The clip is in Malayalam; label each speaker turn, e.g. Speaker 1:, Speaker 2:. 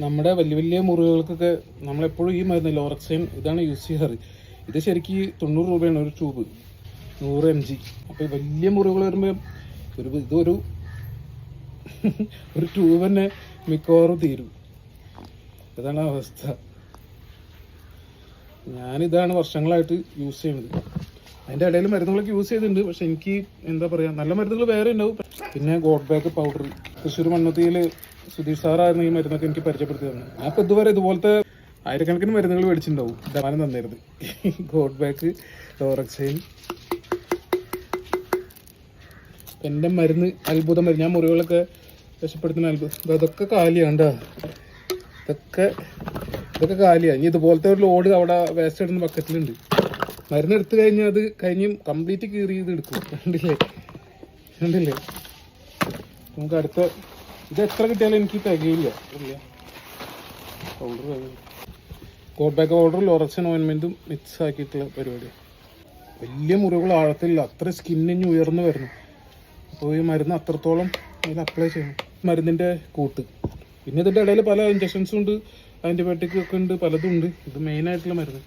Speaker 1: നമ്മുടെ വലിയ വലിയ മുറിവുകൾക്കൊക്കെ നമ്മളെപ്പോഴും ഈ മരുന്ന് ലോറക്സൈൻ ഇതാണ് യൂസ് ചെയ്യാറ്. ഇത് ശരിക്കും തൊണ്ണൂറ് രൂപയാണ് ഒരു ട്യൂബ് നൂറ് എം ജി അപ്പോൾ വലിയ മുറിവുകൾ വരുമ്പോൾ ഒരു ഇതൊരു ഒരു ട്യൂബ് തന്നെ മിക്കവാറും തീരും. ഇതാണ് അവസ്ഥ. ഞാനിതാണ് വർഷങ്ങളായിട്ട് യൂസ് ചെയ്യുന്നത്. അതിന്റെ ഇടയിൽ മരുന്നുകളൊക്കെ യൂസ് ചെയ്തിട്ടുണ്ട്. പക്ഷെ എനിക്ക് എന്താ പറയുക നല്ല മരുന്നുകൾ വേറെ ഉണ്ടാവും. പിന്നെ ഗോഡ് ബാക്ക് പൗഡർ തൃശ്ശൂർ മണ്ണത്തിയിൽ സുധീഷ് സാറായിരുന്നു ഈ മരുന്നൊക്കെ എനിക്ക് പരിചയപ്പെടുത്തി തന്നെ ഞാൻ ഇപ്പോൾ ഇതുവരെ ഇതുപോലത്തെ ആയിരക്കണക്കിന് മരുന്നുകൾ മേടിച്ചിട്ടുണ്ടാവും. ദമാനം തന്നിരുന്നത് ഗോഡ് ബാക്ക് ഡോറക്സൈൻ എന്റെ മരുന്ന് അത്ഭുതം മരുന്ന്. ഞാൻ മുറികളൊക്കെ രക്ഷപ്പെടുത്തുന്ന അത്ഭുതം അതൊക്കെ കാലിയാണ്ട. ഇതൊക്കെ ഇതൊക്കെ കാലിയാണ് ഇനി ഇതുപോലത്തെ ഒരു ലോഡ് അവിടെ വേസ്റ്റ് ഇടുന്ന ബക്കറ്റിലുണ്ട് മരുന്ന് എടുത്തു കഴിഞ്ഞാൽ അത് കഴിഞ്ഞ് കംപ്ലീറ്റ് കീറി ചെയ്ത് എടുക്കും. കണ്ടില്ലേ? കണ്ടില്ലേ? നമുക്ക് അടുത്ത ഇത് എത്ര കിട്ടിയാലും എനിക്ക് തികയില്ല. പൗഡർ കോട്ട് ബാക്ക് പൗഡർ ലോറക്സൻ ഓയിൻമെന്റും മിക്സ് ആക്കിയിട്ടുള്ള പരിപാടി വലിയ മുറിവുകൾ ആഴത്തില്ല അത്ര സ്കിന്നിന് ഉയർന്നു വരുന്നു അപ്പോൾ ഈ മരുന്ന് അത്രത്തോളം അതിൽ അപ്ലൈ ചെയ്യണം. മരുന്നിന്റെ കൂട്ട്. പിന്നെ ഇതിന്റെ ഇടയിൽ പല ഇഞ്ചക്ഷൻസും ഉണ്ട്. ആന്റിബയോട്ടിക് ഒക്കെ ഉണ്ട്. പലതും ഉണ്ട്. ഇത് മെയിനായിട്ടുള്ള മരുന്ന്.